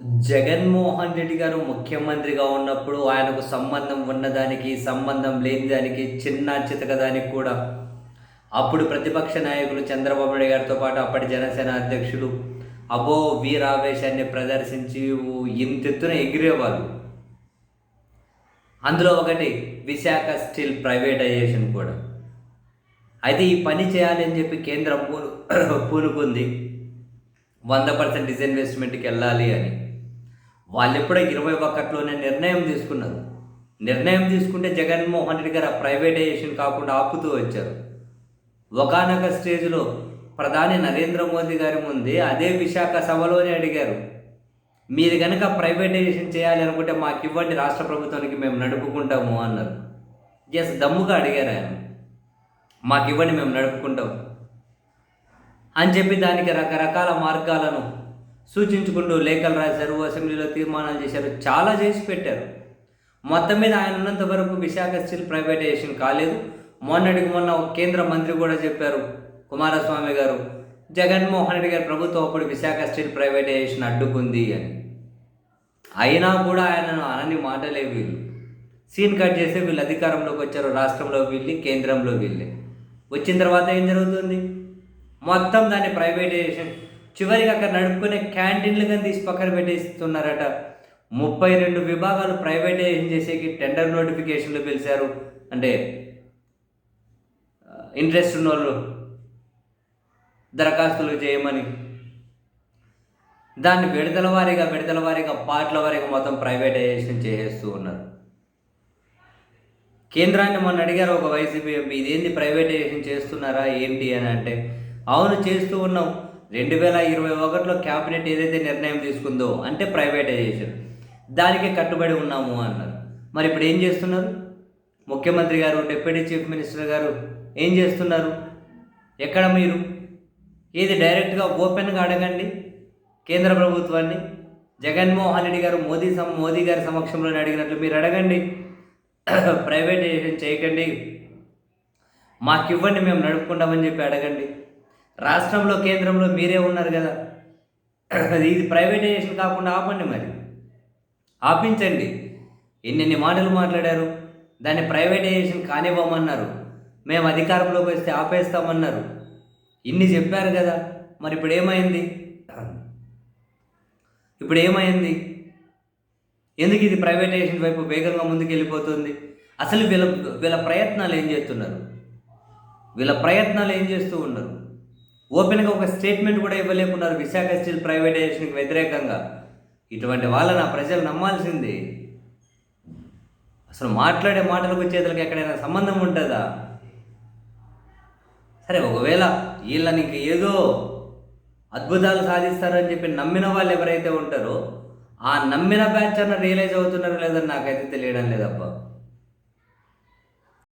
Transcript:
జగన్మోహన్ రెడ్డి గారు ముఖ్యమంత్రిగా ఉన్నప్పుడు ఆయనకు సంబంధం ఉన్నదానికి సంబంధం లేని దానికి చిన్న చితక దానికి కూడా. అప్పుడు ప్రతిపక్ష నాయకులు చంద్రబాబు నాయుడు గారితో పాటు అప్పటి జనసేన అధ్యక్షులు అబో వీరావేశాన్ని ప్రదర్శించి ఇంతెత్తున ఎగిరేవాళ్ళు అందులో ఒకటి విశాఖ స్టీల్ ప్రైవేటైజేషన్ కూడా. అయితే ఈ పని చేయాలని చెప్పి కేంద్రం పూనుకుంది. వంద పర్సెంట్ డిస్ఇన్వెస్ట్మెంట్కి వెళ్ళాలి అని. వాళ్ళు ఎప్పుడో ఇరవై ఒకటిలోనే నిర్ణయం తీసుకున్నారు. నిర్ణయం తీసుకుంటే జగన్మోహన్ రెడ్డి గారు ప్రైవేటైజేషన్ కాకుండా ఆపుతూ వచ్చారు. ఒకనొక స్టేజ్లో ప్రధాని నరేంద్ర మోదీ గారి ముందే అదే విశాఖ సభలోనే అడిగారు. మీరు కనుక ప్రైవేటైజేషన్ చేయాలి అనుకుంటే మాకు ఇవ్వండి రాష్ట్ర ప్రభుత్వానికి మేము నడుపుకుంటాము అన్నారు. ఎస్ దమ్ముగా అడిగారు ఆయన. మాకు ఇవ్వండి మేము నడుపుకుంటాం. అని చెప్పి దానికి రకరకాల మార్గాలను సూచించుకుంటూ లేఖలు రాశారు అసెంబ్లీలో తీర్మానాలు చేశారు చాలా చేసి పెట్టారు. మొత్తం మీద ఆయన ఉన్నంత వరకు విశాఖ స్టీల్ ప్రైవేటైజేషన్ కాలేదు. మొన్నటికి మొన్న ఒక కేంద్ర మంత్రి కూడా చెప్పారు కుమారస్వామి గారు జగన్మోహన్ రెడ్డి గారి ప్రభుత్వం అప్పుడు విశాఖ స్టీల్ ప్రైవేటైజేషన్ అడ్డుకుంది అని. అయినా కూడా ఆయనను అనని మాటలే వీళ్ళు. సీన్ కట్ చేస్తే వీళ్ళు అధికారంలోకి వచ్చారు రాష్ట్రంలో వీళ్ళి కేంద్రంలో వీళ్ళే. వచ్చిన తర్వాత ఏం జరుగుతుంది? మొత్తం దాన్ని ప్రైవేటైజేషన్ చివరికి అక్కడ నడుపుకునే క్యాంటీన్లు కానీ తీసి పక్కన పెట్టేస్తున్నారట. ముప్పై రెండు విభాగాలు ప్రైవేటైజేషన్ చేసేకి టెండర్ నోటిఫికేషన్లు పిలిచారు. అంటే ఇంట్రెస్ట్ ఉన్న వాళ్ళు దరఖాస్తులు చేయమని. దాన్ని విడతల వారీగా విడతల వారీగా పార్ట్ల వారీగా మొత్తం ప్రైవేటైజేషన్ చేసేస్తూ ఉన్నారు. కేంద్రాన్ని మొన్న అడిగారు ఒక వైసీపీ ఎంపీ ఇదేంది ప్రైవేటైజేషన్ చేస్తున్నారా ఏంటి అని అంటే అవును చేస్తూ ఉన్నాం. రెండు వేల ఇరవై ఒకటిలో క్యాబినెట్ ఏదైతే నిర్ణయం తీసుకుందో అంటే ప్రైవేటైజేషన్. దానికి కట్టుబడి ఉన్నాము అన్నారు. మరి ఇప్పుడు ఏం చేస్తున్నారు? ముఖ్యమంత్రి గారు డిప్యూటీ చీఫ్ మినిస్టర్ గారు ఏం చేస్తున్నారు? ఎక్కడ మీరు? ఏది డైరెక్ట్గా ఓపెన్గా అడగండి. కేంద్ర ప్రభుత్వాన్ని. జగన్మోహన్ రెడ్డి గారు మోదీ సమ మోదీ గారి సమక్షంలో అడిగినట్లు మీరు అడగండి. ప్రైవేటైజేషన్ చేయకండి. మాకు ఇవ్వండి మేము నడుపుకుంటామని చెప్పి అడగండి. రాష్ట్రంలో కేంద్రంలో మీరే ఉన్నారు కదా. ఇది ప్రైవేటైజేషన్ కాకుండా ఆపండి మరి. ఆపించండి. ఎన్నెన్ని మాటలు మాట్లాడారు. దాన్ని ప్రైవేటైజేషన్ కానివ్వమన్నారు. మేము అధికారంలోకి వస్తే ఆపేస్తామన్నారు. ఇన్ని చెప్పారు కదా. మరి ఇప్పుడు ఏమైంది? ఇప్పుడు ఏమైంది? ఎందుకు ఇది ప్రైవేటైజేషన్ వైపు వేగంగా ముందుకు వెళ్ళిపోతుంది అసలు వీళ్ళ వీళ్ళ ప్రయత్నాలు ఏం చేస్తున్నారు? వీళ్ళ ప్రయత్నాలు ఏం చేస్తూ ఉన్నారు? ఓపెన్గా ఒక స్టేట్మెంట్ కూడా ఇవ్వలేకున్నారు. విశాఖ స్టీల్ ప్రైవేటైజేషన్కి వ్యతిరేకంగా. ఇటువంటి వాళ్ళని ఆ ప్రజలు నమ్మాల్సింది. అసలు మాట్లాడే మాటలకు చేతులకు ఎక్కడైనా సంబంధం ఉంటుందా? సరే ఒకవేళ వీళ్ళని ఇంక ఏదో అద్భుతాలు సాధిస్తారని చెప్పి నమ్మిన వాళ్ళు ఎవరైతే ఉంటారో ఆ నమ్మిన బ్యాచ్ అన్న రియలైజ్ అవుతున్నారో లేదని నాకైతే తెలియడం లేదబ్బా.